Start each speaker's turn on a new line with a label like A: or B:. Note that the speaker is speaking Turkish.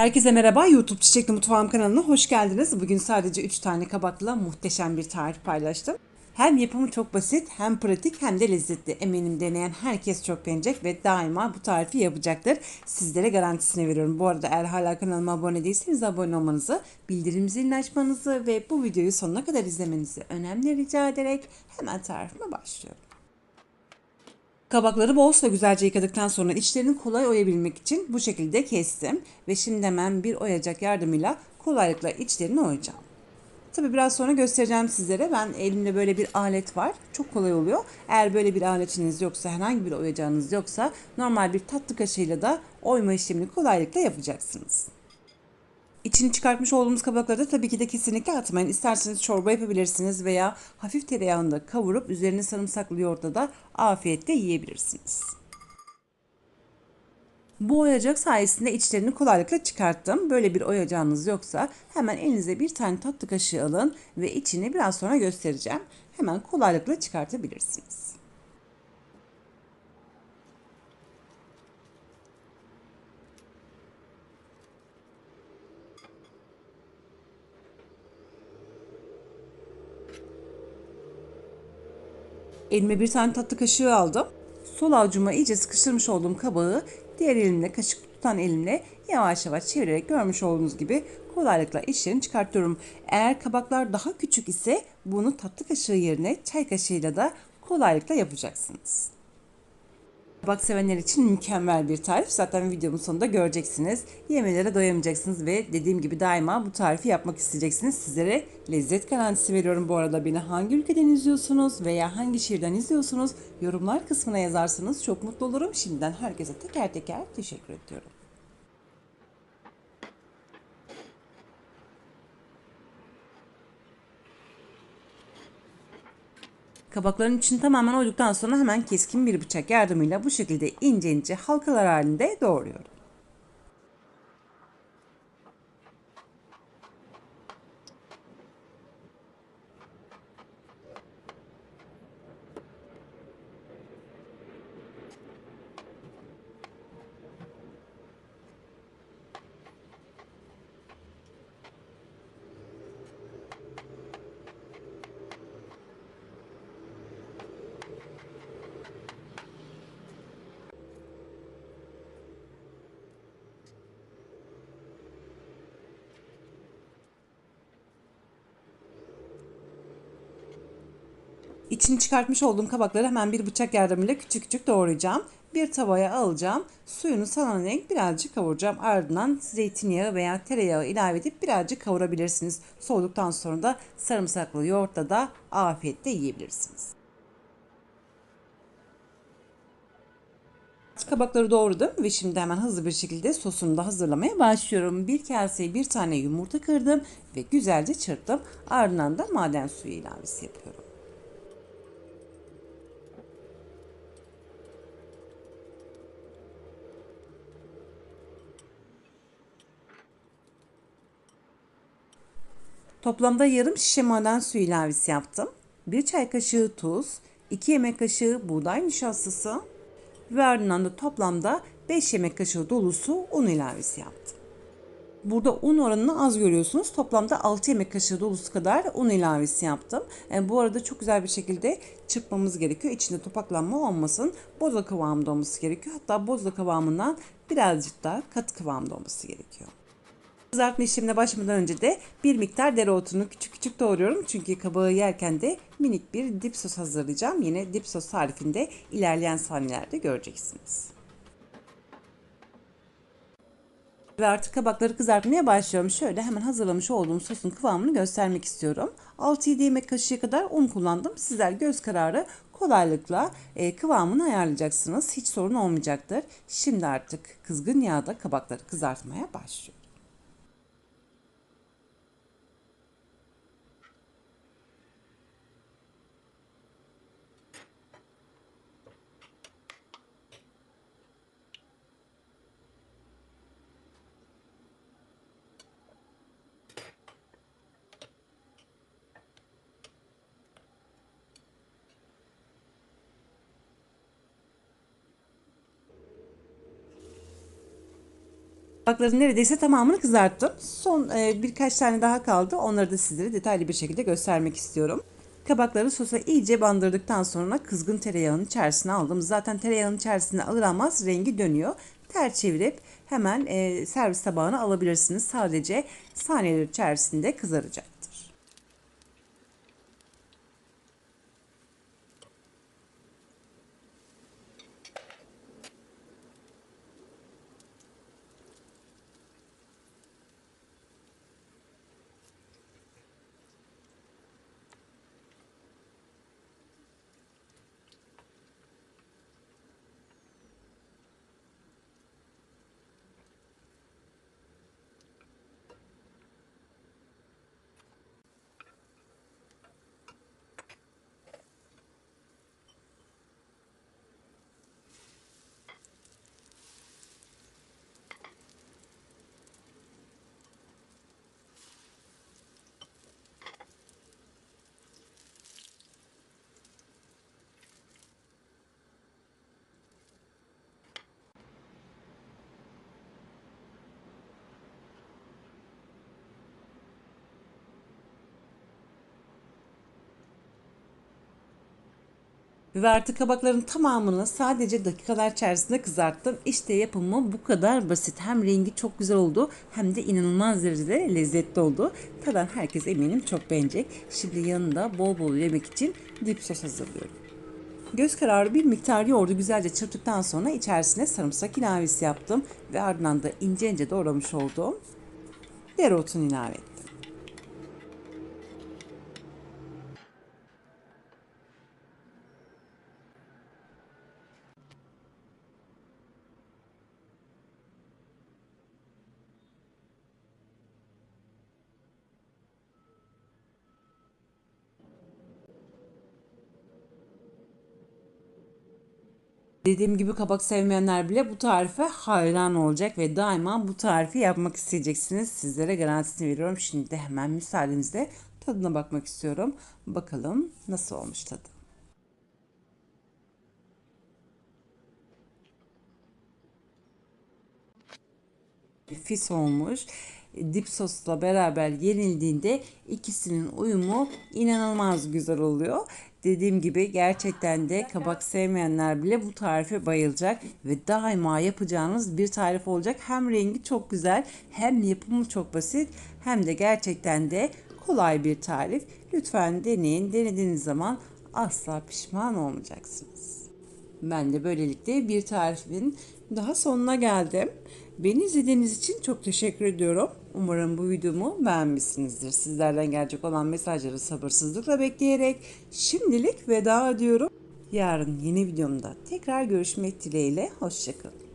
A: Herkese merhaba. YouTube Çiçekli Mutfağım kanalına hoş geldiniz. Bugün sadece 3 tane kabakla muhteşem bir tarif paylaştım. Hem yapımı çok basit, hem pratik hem de lezzetli. Eminim deneyen herkes çok beğenecek ve daima bu tarifi yapacaktır. Sizlere garantisini veriyorum. Bu arada eğer hala kanalıma abone değilseniz abone olmanızı, bildirim zilini açmanızı ve bu videoyu sonuna kadar izlemenizi önemli rica ederek hemen tarifime başlıyorum. Kabakları bol suda güzelce yıkadıktan sonra içlerini kolay oyabilmek için bu şekilde kestim. Ve şimdi hemen bir oyacak yardımıyla kolaylıkla içlerini oyacağım. Tabi biraz sonra göstereceğim sizlere. Ben elimde böyle bir alet var. Çok kolay oluyor. Eğer böyle bir aletiniz yoksa, herhangi bir oyacağınız yoksa normal bir tatlı kaşığıyla da oyma işlemini kolaylıkla yapacaksınız. İçini çıkartmış olduğumuz kabakları da tabii ki de kesinlikle atmayın. İsterseniz çorba yapabilirsiniz veya hafif tereyağında kavurup üzerine sarımsaklı yoğurtla da afiyetle yiyebilirsiniz. Bu oyacak sayesinde içlerini kolaylıkla çıkarttım. Böyle bir oyacağınız yoksa hemen elinize bir tane tatlı kaşığı alın ve içini biraz sonra göstereceğim. Hemen kolaylıkla çıkartabilirsiniz. Elime bir tane tatlı kaşığı aldım. Sol avucuma iyice sıkıştırmış olduğum kabağı diğer elimle kaşık tutan elimle yavaş yavaş çevirerek görmüş olduğunuz gibi kolaylıkla içlerini çıkartıyorum. Eğer kabaklar daha küçük ise bunu tatlı kaşığı yerine çay kaşığıyla da kolaylıkla yapacaksınız. Kabak sevenler için mükemmel bir tarif. Zaten videomun sonunda göreceksiniz. Yemelere doyamayacaksınız ve dediğim gibi daima bu tarifi yapmak isteyeceksiniz. Sizlere lezzet garantisi veriyorum bu arada. Beni hangi ülkeden izliyorsunuz veya hangi şehirden izliyorsunuz yorumlar kısmına yazarsanız çok mutlu olurum. Şimdiden herkese teker teker teşekkür ediyorum. Kabakların içini tamamen oyduktan sonra hemen keskin bir bıçak yardımıyla bu şekilde ince ince halkalar halinde doğruyorum. İçini çıkartmış olduğum kabakları hemen bir bıçak yardımıyla küçük küçük doğrayacağım. Bir tavaya alacağım. Suyunu salana renk birazcık kavuracağım. Ardından zeytinyağı veya tereyağı ilave edip birazcık kavurabilirsiniz. Soğuduktan sonra da sarımsaklı yoğurtla da afiyetle yiyebilirsiniz. Kabakları doğradım ve şimdi hemen hızlı bir şekilde sosunu da hazırlamaya başlıyorum. Bir kaseye bir tane yumurta kırdım ve güzelce çırptım. Ardından da maden suyu ilavesi yapıyorum. Toplamda yarım şişe maden suyu ilavesi yaptım. 1 çay kaşığı tuz, 2 yemek kaşığı buğday nişastası ve ardından da toplamda 5 yemek kaşığı dolusu un ilavesi yaptım. Burada un oranını az görüyorsunuz. Toplamda 6 yemek kaşığı dolusu kadar un ilavesi yaptım. Yani bu arada çok güzel bir şekilde çırpmamız gerekiyor. İçinde topaklanma olmasın. Boza kıvamında olması gerekiyor. Hatta boza kıvamından birazcık daha katı kıvamda olması gerekiyor. Kızartma işlemine başlamadan önce de bir miktar dereotunu küçük küçük doğruyorum. Çünkü kabağı yerken de minik bir dip sos hazırlayacağım. Yine dip sos tarifinde ilerleyen saniyelerde göreceksiniz. Ve artık kabakları kızartmaya başlıyorum. Şöyle hemen hazırlamış olduğum sosun kıvamını göstermek istiyorum. 6-7 yemek kaşığı kadar un kullandım. Sizler göz kararı kolaylıkla e, kıvamını ayarlayacaksınız. Hiç sorun olmayacaktır. Şimdi artık kızgın yağda kabakları kızartmaya başlıyorum. Kabakların neredeyse tamamını kızarttım. Son e, birkaç tane daha kaldı. Onları da sizlere detaylı bir şekilde göstermek istiyorum. Kabakları sosa iyice bandırdıktan sonra kızgın tereyağının içerisine aldım. Zaten tereyağının içerisine alır almaz rengi dönüyor. Ter çevirip hemen e, servis tabağına alabilirsiniz. Sadece saniyeler içerisinde kızaracaktır. Ve artık kabakların tamamını sadece dakikalar içerisinde kızarttım. İşte yapımı bu kadar basit. Hem rengi çok güzel oldu hem de inanılmaz derecede lezzetli oldu. Tadan herkes eminim çok beğenecek. Şimdi yanında bol bol yemek için dip sos hazırlıyorum. Göz kararı bir miktar yoğurdu güzelce çırptıktan sonra içerisine sarımsak ilavesi yaptım ve ardından da ince ince doğramış olduğum dereotunu ilave ettim. Dediğim gibi kabak sevmeyenler bile bu tarife hayran olacak ve daima bu tarifi yapmak isteyeceksiniz. Sizlere garantisini veriyorum. Şimdi de hemen müsaadenizle tadına bakmak istiyorum. Bakalım nasıl olmuş tadı. Nefis olmuş. Dip sosla beraber yenildiğinde ikisinin uyumu inanılmaz güzel oluyor. Dediğim gibi gerçekten de kabak sevmeyenler bile bu tarife bayılacak ve daima yapacağınız bir tarif olacak. Hem rengi çok güzel, hem yapımı çok basit, hem de gerçekten de kolay bir tarif. Lütfen deneyin. Denediğiniz zaman asla pişman olmayacaksınız. Ben de böylelikle bir tarifin daha sonuna geldim. Beni izlediğiniz için çok teşekkür ediyorum. Umarım bu videomu beğenmişsinizdir. Sizlerden gelecek olan mesajları sabırsızlıkla bekleyerek şimdilik veda ediyorum. Yarın yeni videomda tekrar görüşmek dileğiyle. Hoşçakalın.